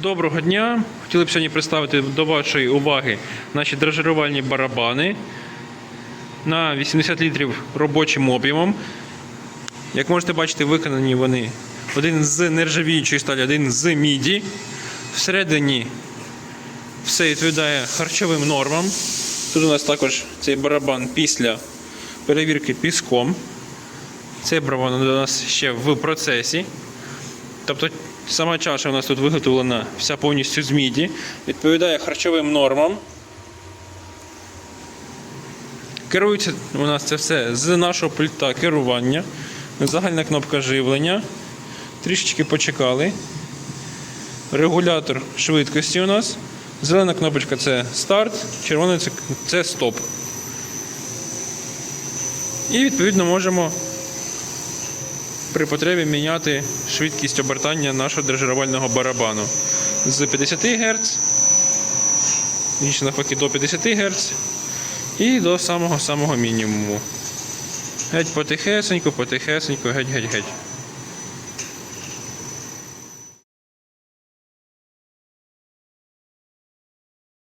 Доброго дня! Хотіли б сьогодні представити до вашої уваги наші дрожжерувальні барабани на 80 літрів робочим об'ємом. Як можете бачити, виконані вони один з нержавіючої сталі, один з міді. Всередині все відповідає харчовим нормам. Тут у нас також цей барабан після перевірки піском. Цей барабан у нас ще в процесі. Тобто сама чаша у нас тут виготовлена вся повністю з міді, відповідає харчовим нормам. Керується у нас це все з нашого пульта керування. Загальна кнопка живлення. Трішечки почекали. Регулятор швидкості у нас. Зелена кнопочка це старт, червона це, стоп. І відповідно можемо при потребі міняти швидкість обертання нашого дрежжерувального барабану з 50 Гц, більше навпаки до 50 Гц і до самого самого мінімуму. Геть потихесенько, потихесенько, геть, геть, геть.